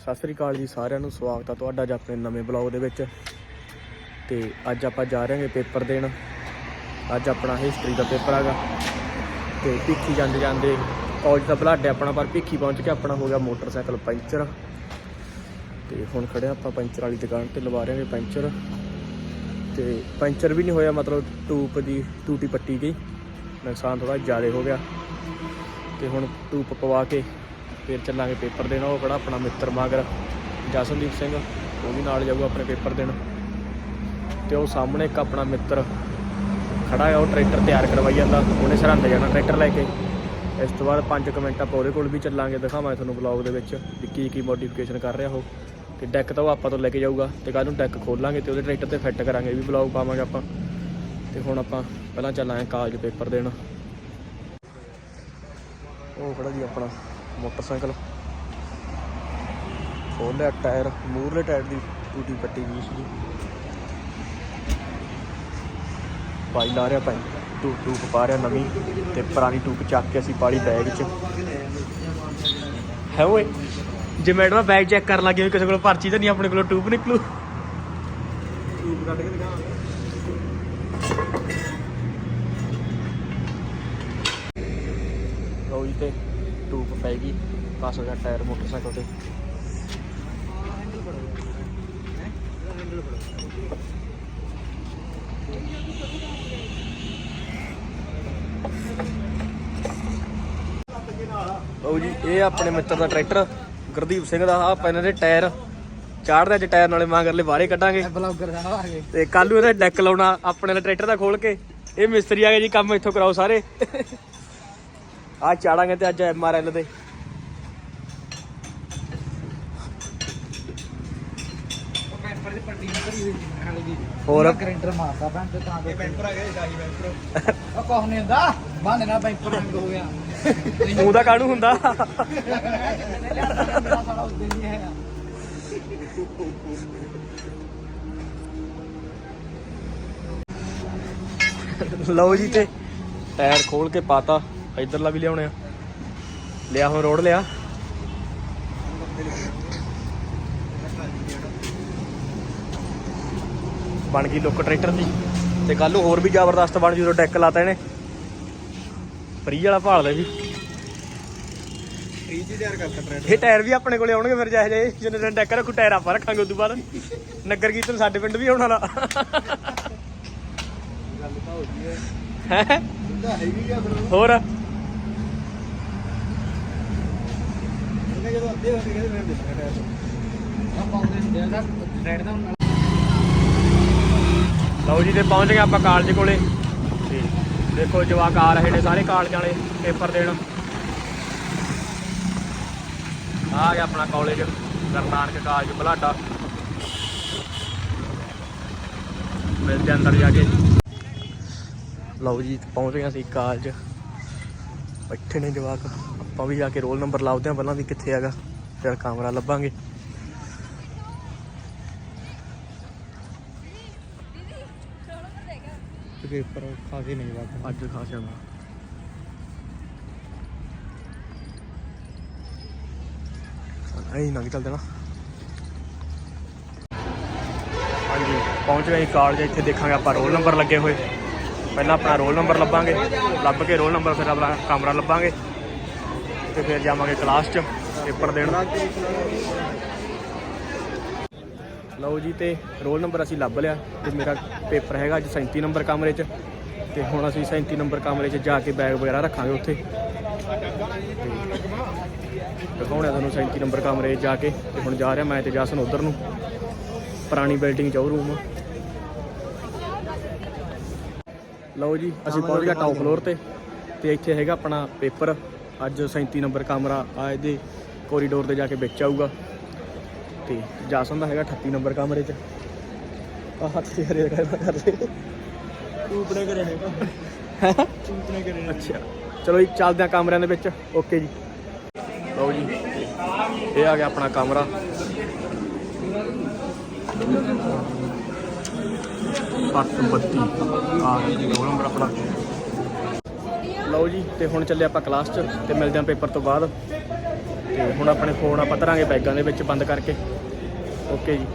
ਸਤਿ ਸ੍ਰੀ ਅਕਾਲ ਜੀ ਸਾਰਿਆਂ ਨੂੰ, ਸਵਾਗਤ ਆ ਤੁਹਾਡਾ ਅੱਜ ਆਪਣੇ ਨਵੇਂ ਬਲੌਗ ਦੇ ਵਿੱਚ। ਤੇ ਅੱਜ ਆਪਾਂ ਜਾ ਰਹੇ ਹਾਂ ਪੇਪਰ ਦੇਣ। ਅੱਜ ਆਪਣਾ ਹਿਸਟਰੀ ਦਾ ਪੇਪਰ ਹੈਗਾ। ਤੇ ਭਿੱਖੀ ਜਾਂਦੇ ਜਾਂਦੇ ਕਾਲਜ ਦਾ ਬਲਾਡੇ ਆਪਣਾ, ਪਰ ਭਿੱਖੀ ਪਹੁੰਚ ਕੇ ਆਪਣਾ ਹੋ ਗਿਆ ਮੋਟਰਸਾਈਕਲ ਪੈਂਚਰ। ਤੇ ਹੁਣ ਖੜੇ ਆਪਾਂ ਪੈਂਚਰ ਵਾਲੀ ਦੁਕਾਨ ਤੇ, ਲਵਾ ਰਹੇ ਹਾਂ ਪੈਂਚਰ। ਤੇ ਪੈਂਚਰ ਵੀ ਨਹੀਂ ਹੋਇਆ, ਮਤਲਬ ਟੂਪ ਦੀ ਟੂਟੀ ਪੱਟੀ ਗਈ। ਨੁਕਸਾਨ ਥੋੜਾ ਜ਼ਿਆਦਾ ਹੋ ਗਿਆ। ਤੇ ਹੁਣ ਟੂਪ ਪਵਾ ਕੇ ਫਿਰ ਚੱਲਾਂਗੇ ਪੇਪਰ ਦੇਣ, ਉਹ ਕਿਹੜਾ ਆਪਣਾ ਮਿੱਤਰ ਮਾਗਰ ਜਸਨਦੀਪ ਸਿੰਘ, ਉਹ ਵੀ ਨਾਲ ਜਾਊਗਾ ਆਪਣੇ ਪੇਪਰ ਦੇਣ। ਤੇ ਉਹ ਸਾਹਮਣੇ ਇੱਕ ਆਪਣਾ ਮਿੱਤਰ ਖੜਾ ਹੈ ਉਹ ਟਰੈਕਟਰ ਤਿਆਰ ਕਰਵਾਈ ਜਾਂਦਾ, ਉਹਨੇ ਸਰਹੰਦ ਜਾਣਾ ਟਰੈਕਟਰ ਲੈ ਕੇ। ਇਸ ਤੋਂ ਬਾਅਦ 5 ਮਿੰਟ ਆਪਾਂ ਉਹਦੇ ਕੋਲ ਵੀ ਚੱਲਾਂਗੇ, ਦਿਖਾਵਾਂਗੇ ਤੁਹਾਨੂੰ ਬਲੌਗ ਦੇ ਵਿੱਚ ਵੀ ਕੀ ਕੀ ਮੋਡੀਫਿਕੇਸ਼ਨ ਕਰ ਰਿਹਾ ਉਹ। ਤੇ ਡੈਕ ਤਾਂ ਉਹ ਆਪਾਂ ਤੋਂ ਲੈ ਕੇ ਜਾਊਗਾ, ਤੇ ਕੱਲ ਨੂੰ ਡੈਕ ਖੋਲਾਂਗੇ ਤੇ ਉਹਦੇ ਟਰੈਕਟਰ ਤੇ ਫਿੱਟ ਕਰਾਂਗੇ, ਇਹ ਵੀ ਬਲੌਗ ਪਾਵਾਂਗੇ ਆਪਾਂ। ਤੇ ਹੁਣ ਆਪਾਂ ਪਹਿਲਾਂ ਚੱਲਾਂਗੇ ਕਾਲਜ ਪੇਪਰ ਦੇਣ। ਉਹ ਖੜਾ ਜੀ ਆਪਣਾ। ਮੋਟਰਸਾਈਕਲ। ਖੋਲ ਲਿਆ ਟਾਇਰ ਮੂਰਲੇ ਟਾਇਰ ਦੀ ਟੂਟੀ ਪੱਟੀ ਗਈ ਸੀ ਪਾਈ ਲਾ ਰਿਹਾ ਭਾਈ ਟੂਪ ਟੂਪ ਪਾ ਰਿਹਾ ਨਵੀਂ ਤੇ ਪੁਰਾਣੀ ਟੂਪ ਚੱਕ ਕੇ ਅਸੀਂ ਪਾਲੀ ਬੈਗ 'ਚ ਹੈ ਓਏ ਜੇ ਮੈਡਮ ਬੈਗ ਚੈੱਕ ਕਰਨ ਲੱਗੇ ਵੀ ਕਿਸੇ ਕੋਲ ਪਰਚੀ ਤਾਂ ਨਹੀਂ ਆਪਣੇ ਕੋਲ ਟੂਬ ਨਿਕਲੂ। ਟੂਬ ਕੱਢ ਕੇ ਦਿਖਾ। ਲਓ ਜੀ ਤੇ ਟੂਬ ਪੈ ਗਈ ਹੋ ਗਿਆ ਟਾਇਰ ਮੋਟਰਸਾਈਕਲ ਤੇ। ਲਓ ਜੀ ਇਹ ਆਪਣੇ ਮਿੱਤਰ ਦਾ ਟਰੈਕਟਰ ਗੁਰਦੀਪ ਸਿੰਘ ਦਾ ਆ ਪੈਨ ਦੇ ਟਾਇਰ। ਚਾੜਦੇ ਅੱਜ ਟਾਇਰ ਨਾਲੇ ਮਾਂਗਰਲੇ ਬਾਹਰੇ ਕੱਢਾਂਗੇ। ਬਲੌਗਰ ਸਾਹਿਬ ਆ ਗਏ। ਤੇ ਕੱਲ ਨੂੰ ਇਹਦਾ ਡੈਕ ਲਾਉਣਾ ਆਪਣੇ ਵਾਲੇ ਟਰੈਕਟਰ ਦਾ ਖੋਲ ਕੇ। ਇਹ ਮਿਸਤਰੀ ਆ ਗਏ ਜੀ ਕੰਮ ਇੱਥੋਂ ਕਰਾਓ ਸਾਰੇ। ਆ ਚਾੜਾਂਗੇ ਤੇ ਅੱਜ ਤੇ ਨਿਕਲੀ ਹੋਈ ਹਾਲੇ ਦੀ ਹੋਰ? ਗ੍ਰੈਂਡਰ ਮਾਰਦਾ ਭੈਣ ਤੇ ਤਾਂ ਦੇ ਪੈਂਪਰ ਆ ਗਏ ਸ਼ਾਹੀ ਪੈਂਪਰ ਉਹ ਕੁਛ ਨਹੀਂ ਹੁੰਦਾ ਬਾਹਨੇ ਨਾਲ ਪੈਂਪਰ ਰੰਗ ਹੋ ਗਿਆ। ਮੂੰਹ ਦਾ ਕਾਹਨੂੰ ਹੁੰਦਾ? ਲਓ ਜੀ ਤੇ। ਟਾਇਰ ਖੋਲ ਕੇ ਪਾਤਾ। ਇਧਰਲਾ ਵੀ ਲਿਆਉਣੇ ਆ। ਲਿਆ ਹੁਣ ਰੋਡ ਲਿਆ। ਬਣ ਗਈ ਲੁੱਕ ਟਰੈਕਟਰ ਦੀ। ਤੇ ਕੱਲ ਨੂੰ ਹੋਰ ਵੀ ਜ਼ਬਰਦਸਤ ਬਣ ਜੂ ਜਦੋਂ ਡੈਕ ਲਾਤਾ ਇਹਨੇ। ਫਰੀ ਵਾਲਾ ਭਾਲ ਲੈ ਜੀ। ਰੀਜੀ ਤਿਆਰ ਕਰਤਾ ਟ੍ਰੈਡ ਇਹ ਟਾਇਰ ਵੀ ਆਪਣੇ ਕੋਲੇ ਆਉਣਗੇ ਫਿਰ ਜਿਹੇ ਜਿਹੇ ਜਿੰਨੇ ਦਿਨ ਡੈਕ ਰੱਖੂ ਟਾਇਰ ਆਪਾਂ ਰੱਖਾਂਗੇ ਉਦੋਂ ਬਾਅਦ। ਨਗਰ ਕੀਰਤਨ ਸਾਡੇ ਪਿੰਡ ਵੀ ਆਉਣ ਵਾਲਾ। ਗੱਲ ਤਾਂ ਹੋ ਗਈ ਹੈ। ਹੈ? ਫਿਰ। ਹੋਰ? ਜਦੋਂ ਅੱਧੇ ਹੋ ਗਏ ਕਹਿੰਦੇ ਫਿਰ ਦੇਖਣਾ ਟਾਇਰ ਆ ਪਾਉਂਦੇ ਹੁੰਦੇ ਆ ਨਾ ਟ੍ਰੈਡ ਦਾ ਲਓ ਜੀ, ਤੇ ਪਹੁੰਚ ਗਏ ਆਪਾਂ ਕਾਲਜ ਕੋਲੇ। ਤੇ ਦੇਖੋ ਜਵਾਕ ਆ ਰਹੇ ਨੇ ਸਾਰੇ ਕਾਲਜ ਵਾਲੇ, ਪੇਪਰ ਦੇਣ। ਆ ਗਿਆ ਆਪਣਾ ਕਾਲਜ ਗੁਰੂ ਨਾਨਕ ਕਾਲਜ ਬਲਾਡਾ। ਮਿਲਦੇ ਅੰਦਰ ਜਾ ਕੇ। ਲਓ ਜੀ, ਪਹੁੰਚ ਗਏ ਅਸੀਂ ਕਾਲਜ ਬੈਠੇ ਨੇ ਜਵਾਕ। ਆਪਾਂ ਵੀ ਜਾ ਕੇ ਰੋਲ ਨੰਬਰ ਲਾਉਂਦੇ ਹਾਂ ਪਹਿਲਾਂ ਵੀ ਕਿੱਥੇ ਹੈਗਾ। ਫਿਰ ਕਮਰਾ ਲੱਭਾਂਗੇ। ਪੇਪਰ ਖਾਸੇ ਨਹੀਂ ਬਾਤ ਅੱਜ ਐਂ ਚੱਲਦੇ ਨਾ ਹਾਂਜੀ ਪਹੁੰਚ ਗਏ ਕਾਲਜ ਇੱਥੇ ਦੇਖਾਂਗੇ ਆਪਾਂ ਰੋਲ ਨੰਬਰ ਲੱਗੇ ਹੋਏ। ਪਹਿਲਾਂ ਆਪਣਾ ਰੋਲ ਨੰਬਰ ਲੱਭਾਂਗੇ। ਲੱਭ ਕੇ ਰੋਲ ਨੰਬਰ ਫਿਰ ਆਪਣਾ ਕਮਰਾ ਲੱਭਾਂਗੇ। ਤੇ ਫਿਰ ਜਾਵਾਂਗੇ ਕਲਾਸ 'ਚ ਪੇਪਰ ਦੇਣ। ਲਓ ਜੀ, ਤੇ ਰੋਲ ਨੰਬਰ ਅਸੀਂ ਲੱਭ ਲਿਆ ਤੇ ਮੇਰਾ ਪੇਪਰ ਹੈਗਾ ਅੱਜ 37 ਨੰਬਰ ਕਮਰੇ 'ਚ। ਤੇ ਹੁਣ ਅਸੀਂ 37 ਨੰਬਰ ਕਮਰੇ 'ਚ ਜਾ ਕੇ ਬੈਗ ਵਗੈਰਾ ਰੱਖਾਂਗੇ ਉੱਥੇ। ਦਿਖਾਉਣਾ ਤੁਹਾਨੂੰ 37 ਨੰਬਰ ਕਮਰੇ 'ਚ ਜਾ ਕੇ। ਤੇ ਹੁਣ ਜਾ ਰਿਹਾ ਮੈਂ ਤੇ ਜਸਨ ਉਧਰ ਨੂੰ। ਪੁਰਾਣੀ ਬਿਲਡਿੰਗ 'ਚ ਉਹ ਰੂਮ ਲਓ ਜੀ, ਅਸੀਂ ਪਹੁੰਚ ਗਏ ਟਾਪ ਫਲੋਰ ਤੇ। ਤੇ ਇੱਥੇ ਹੈਗਾ ਆਪਣਾ ਪੇਪਰ ਅੱਜ 37 ਨੰਬਰ ਕਮਰਾ ਆ ਇਹਦੇ ਕੋਰੀਡੋਰ ਤੇ ਜਾ ਕੇ ਵਿੱਚ ਆਊਗਾ। ਤੇ ਜਾਸਨ ਦਾ ਹੈਗਾ 38 ਨੰਬਰ ਕਮਰੇ 'ਚ। ਆ ਹੱਥ ਤੇ ਹਰੇ ਕਰ ਕਰ ਲੈ ਨੇ ਕਰੇ ਹੈਗਾ। ਹੈਂ? ਨੇ ਕਰੇ ਅੱਛਾ। ਚਲੋ ਜੀ ਚੱਲਦੇ ਆ ਕਮਰਿਆਂ ਦੇ ਵਿੱਚ। ਓਕੇ ਜੀ। ਲਓ ਜੀ ਇਹ ਆ ਗਿਆ ਆਪਣਾ ਕਮਰਾ। ਅੱਠ ਬੱਤੀ। ਆ ਗਿਆ ਰੋਲ ਨੰਬਰ ਆਪਣਾ। ਲਓ ਜੀ, ਤੇ ਹੁਣ ਚੱਲੇ ਆਪਾਂ ਕਲਾਸ 'ਚ ਤੇ ਮਿਲਦੇ ਆਂ ਪੇਪਰ ਤੋਂ ਬਾਅਦ। ਤੇ ਹੁਣ ਆਪਣੇ ਫੋਨ ਆਪਾਂ ਧਰਾਂਗੇ ਬੈਗਾਂ ਦੇ ਵਿੱਚ ਬੰਦ ਕਰਕੇ। ਓਕੇ ਜੀ।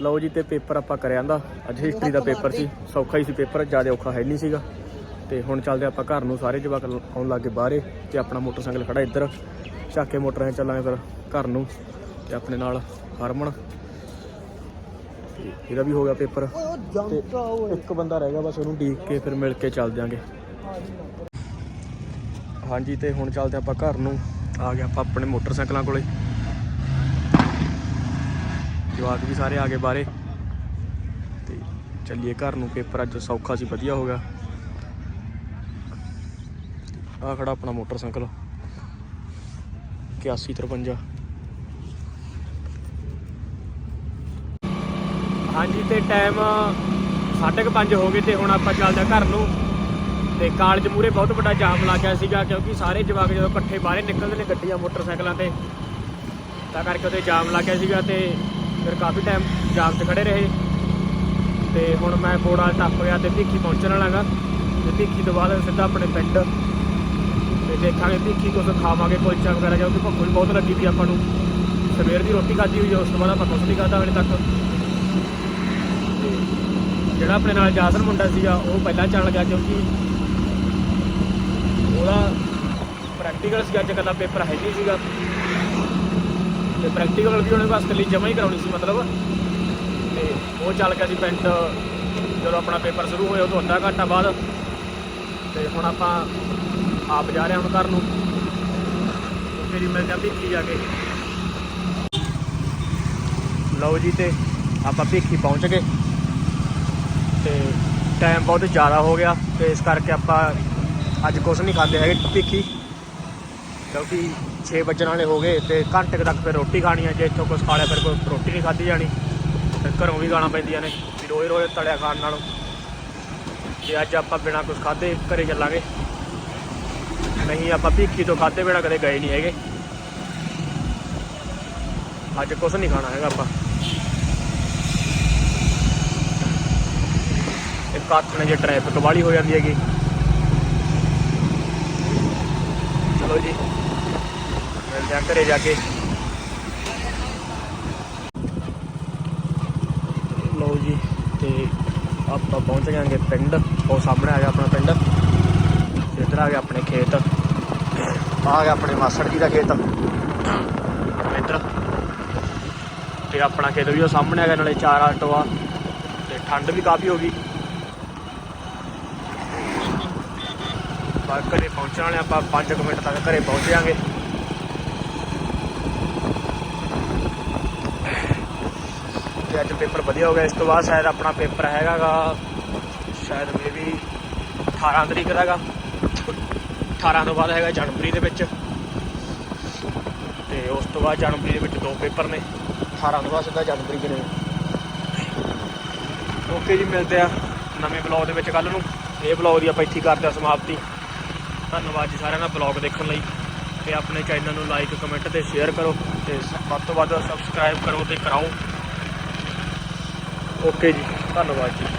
ਲਓ ਜੀ, ਤੇ ਪੇਪਰ ਆਪਾਂ ਕਰਿਆ ਦਾ ਅੱਜ ਹਿਸਟਰੀ ਦਾ ਪੇਪਰ ਸੀ, ਸੌਖਾ ਹੀ ਸੀ ਪੇਪਰ ਜ਼ਿਆਦਾ ਔਖਾ ਹੈ ਨਹੀਂ ਸੀਗਾ। ਤੇ ਹੁਣ ਚੱਲਦੇ ਆਪਾਂ ਘਰ ਨੂੰ, ਸਾਰੇ ਜਵਾਕ ਲ- ਆਉਣ ਲੱਗੇ ਬਾਹਰੇ ਤੇ ਆਪਣਾ ਮੋਟਰਸਾਈਕਲ ਖੜਾ ਇੱਧਰ। ਚੱਕ ਕੇ ਮੋਟਰਾਂ ਚੱਲਾਂਗੇ ਫਿਰ ਘਰ ਨੂੰ ਤੇ ਆਪਣੇ ਨਾਲ ਹਰਮਨ। ਇਹਦਾ ਵੀ ਹੋ ਗਿਆ ਪੇਪਰ। ਤੇ ਇੱਕ ਬੰਦਾ ਰਹਿ ਗਿਆ ਬਸ ਉਹਨੂੰ ਡੀਕ ਕੇ ਫਿਰ ਮਿਲ ਕੇ ਚੱਲ ਦਿਆਂਗੇ। ਹਾਂਜੀ ਤੇ ਹੁਣ ਚੱਲਦੇ ਆਪਾਂ ਘਰ ਨੂੰ। ਆ ਗਏ ਆਪਾਂ ਆਪਣੇ ਮੋਟਰਸਾਈਕਲਾਂ ਕੋਲੇ। ਜਵਾਕ ਵੀ ਸਾਰੇ ਆ ਗਏ ਬਾਹਰੇ। ਤੇ ਚੱਲੀਏ ਘਰ ਨੂੰ ਪੇਪਰ ਅੱਜ ਸੌਖਾ ਸੀ ਵਧੀਆ ਹੋ ਗਿਆ। ਆ ਖੜਾ ਆਪਣਾ ਮੋਟਰਸਾਈਕਲ। 8153 ਹਾਂਜੀ, ਤੇ ਟਾਈਮ 5:30 ਹੋ ਗਏ ਤੇ ਹੁਣ ਆਪਾਂ ਚੱਲਦੇ ਹਾਂ ਘਰ ਨੂੰ। ਤੇ ਕਾਲਜ ਮੂਰੇ ਬਹੁਤ ਵੱਡਾ ਜਾਮ ਲੱਗ ਗਿਆ ਸੀਗਾ ਕਿਉਂਕਿ ਸਾਰੇ ਜਵਾਕ ਜਦੋਂ ਇਕੱਠੇ ਬਾਹਰੇ ਨਿਕਲਦੇ ਨੇ ਗੱਡੀਆਂ, ਮੋਟਰਸਾਈਕਲਾਂ ਤੇ, ਤਾਂ ਕਰਕੇ ਉਹਦੇ ਜਾਮ ਲੱਗ ਗਿਆ ਸੀਗਾ ਤੇ ਫਿਰ ਕਾਫੀ ਟਾਈਮ ਜਾਮ 'ਚ ਖੜੇ ਰਹੇ। ਤੇ ਹੁਣ ਮੈਂ ਕੋੜਾ ਟੱਪ ਗਿਆ ਤੇ ਭੀਖੀ ਪਹੁੰਚਣ ਵਾਲਾਗਾ ਤੇ ਭੀਖੀ ਤੋਂ ਬਾਅਦ ਸਿੱਧਾ ਆਪਣੇ ਪਿੰਡ ਤੇ ਦੇਖਾਂਗੇ ਭੀਖੀ ਕੁਝ ਖਾਵਾਂਗੇ, ਕੁਲਚਾ ਵਗੈਰਾ, ਕਿਉਂਕਿ ਭੁੱਖ ਵੀ ਬਹੁਤ ਲੱਗੀ ਵੀ ਆਪਾਂ ਨੂੰ। ਸਵੇਰ ਦੀ ਰੋਟੀ ਖਾਧੀ ਹੋਈ ਉਸ ਤੋਂ ਬਾਅਦ ਆਪਾਂ ਕੁਛ ਨਹੀਂ ਖਾਧਾ ਹਲੇ ਤੱਕ। ਜਿਹੜਾ ਆਪਣੇ ਨਾਲ ਜਾਸਰ ਮੁੰਡਾ ਸੀਗਾ, ਉਹ ਪਹਿਲਾਂ ਚੱਲ ਗਿਆ ਕਿਉਂਕਿ ਉਹਦਾ ਪ੍ਰੈਕਟੀਕਲ ਸੀ ਅੱਜ ਕੱਲ੍ਹ ਪੇਪਰ ਹੈ ਨਹੀਂ ਸੀਗਾ। ਤੇ ਪ੍ਰੈਕਟੀਕਲ ਵੀ ਉਹਨੇ ਬਸ ਇਕੱਲੀ ਜਮਾ ਹੀ ਕਰਾਉਣੀ ਸੀ ਮਤਲਬ। ਤੇ ਉਹ ਚੱਲ ਗਿਆ ਸੀ ਪਿੰਡ, ਜਦੋਂ ਆਪਣਾ ਪੇਪਰ ਸ਼ੁਰੂ ਹੋਇਆ ਉਹ ਤੋਂ ਅੱਧਾ ਘੰਟਾ ਬਾਅਦ। ਤੇ ਹੁਣ ਆਪਾਂ ਆਪ ਜਾ ਰਹੇ ਹਾਂ ਹੁਣ ਘਰ ਨੂੰ। ਫਿਰ ਮਿਲਦੇ ਹਾਂ ਭੀਖੀ ਜਾ ਕੇ। ਲਓ ਜੀ ਤੇ ਆਪਾਂ ਭੀਖੀ ਪਹੁੰਚ ਗਏ। ਤੇ ਟਾਈਮ ਬਹੁਤ ਜ਼ਿਆਦਾ ਹੋ ਗਿਆ ਤੇ ਇਸ ਕਰਕੇ ਆਪਾਂ ਅੱਜ ਕੁਛ ਨਹੀਂ ਖਾਂਦੇ ਹੈਗੇ ਭੀਖੀ। ਕਿਉਂਕਿ 6 ਵੱਜਣ ਵਾਲੇ ਹੋ ਗਏ ਤੇ ਘੰਟੇ ਤੱਕ ਫਿਰ ਰੋਟੀ ਖਾਣੀ ਹੈ ਜੇ ਇੱਥੋਂ ਕੁਛ ਖਾ ਲਿਆ ਫਿਰ ਕੋਈ ਰੋਟੀ ਨਹੀਂ ਖਾਧੀ ਜਾਣੀ। ਫਿਰ ਘਰੋਂ ਵੀ ਗਾਣਾ ਪੈਂਦੀਆਂ ਨੇ ਰੋਜ਼ ਰੋਜ਼ ਤਲਿਆ ਖਾਣ ਨਾਲੋਂ। ਤੇ ਅੱਜ ਆਪਾਂ ਬਿਨਾਂ ਕੁਛ ਖਾਦੇ ਘਰੇ ਚੱਲਾਂਗੇ। ਨਹੀਂ, ਆਪਾਂ ਭੀਖੀ ਤੋਂ ਖਾਦੇ ਬਿਨਾਂ ਕਦੇ ਗਏ ਨਹੀਂ ਹੈਗੇ। ਅੱਜ ਕੁਛ ਨਹੀਂ ਖਾਣਾ ਹੈਗਾ ਆਪਾਂ। ਇੱਕ ਹੱਥ ਨੇ ਜੇ ਟ੍ਰੈਫਿਕ ਵਾਲੀ ਹੋ ਜਾਂਦੀ ਹੈਗੀ। ਚਲੋ ਜੀ, ਮਿਲਦੇ ਹਾਂ ਘਰੇ ਜਾ ਕੇ। ਲਓ ਜੀ, ਤੇ ਆਪਾਂ ਪਹੁੰਚ ਗਏ ਪਿੰਡ। ਉਹ ਸਾਹਮਣੇ ਆ ਗਿਆ ਆਪਣਾ ਪਿੰਡ। ਇੱਧਰ ਆ ਗਿਆ ਆਪਣੇ ਖੇਤ। ਆ ਗਿਆ ਆਪਣੇ ਮਾਸੜ ਜੀ ਦਾ ਖੇਤ। ਇੱਧਰ। ਤੇ ਆਪਣਾ ਖੇਤ ਵੀ ਉਹ ਸਾਹਮਣੇ ਆ ਗਿਆ, ਨਾਲੇ ਚਾਰ ਆਟੋ ਆ। ਤੇ ਠੰਡ ਵੀ ਕਾਫੀ ਹੋ ਗਈ। ਬਾਹਰ ਘਰੇ ਪਹੁੰਚਣ ਵਾਲੇ ਆਪਾਂ 5 ਮਿੰਟ ਤੱਕ ਘਰੇ ਪਹੁੰਚ ਜਾਾਂਗੇ ਤੇ ਅੱਜ ਪੇਪਰ ਵਧੀਆ ਹੋ ਗਿਆ। ਇਸ ਤੋਂ ਬਾਅਦ ਸ਼ਾਇਦ ਆਪਣਾ ਪੇਪਰ ਹੈਗਾਗਾ, ਸ਼ਾਇਦ ਮੇਬੀ 18 ਤਰੀਕ ਦਾ ਹੈਗਾ। 18 ਤੋਂ ਬਾਅਦ ਹੈਗਾ ਜਨਵਰੀ ਦੇ ਵਿੱਚ। ਤੇ ਉਸ ਤੋਂ ਬਾਅਦ ਜਨਵਰੀ ਦੇ ਵਿੱਚ ਦੋ ਪੇਪਰ ਨੇ। 18 ਤੋਂ ਬਾਅਦ ਸਿੱਧਾ ਜਨਵਰੀ ਦੇ ਨੇ ਓਕੇ ਜੀ, ਮਿਲਦੇ ਆ ਨਵੇਂ ਬਲੌਗ ਦੇ ਵਿੱਚ ਕੱਲ ਨੂੰ। ਇਹ ਬਲੌਗ ਦੀ ਆਪਾਂ ਇੱਥੇ ਕਰਦੇ ਆ ਸਮਾਪਤੀ। ਧੰਨਵਾਦ ਜੀ ਸਾਰਿਆਂ ਦਾ ਬਲੌਗ ਦੇਖਣ ਲਈ ਤੇ ਆਪਣੇ ਚੈਨਲ ਨੂੰ ਲਾਈਕ ਕਮੈਂਟ ਤੇ ਸ਼ੇਅਰ ਕਰੋ ਤੇ ਵੱਧ ਤੋਂ ਵੱਧ ਸਬਸਕ੍ਰਾਈਬ ਕਰੋ ਤੇ ਕਰਾਓ। ਓਕੇ ਜੀ, ਧੰਨਵਾਦ ਜੀ।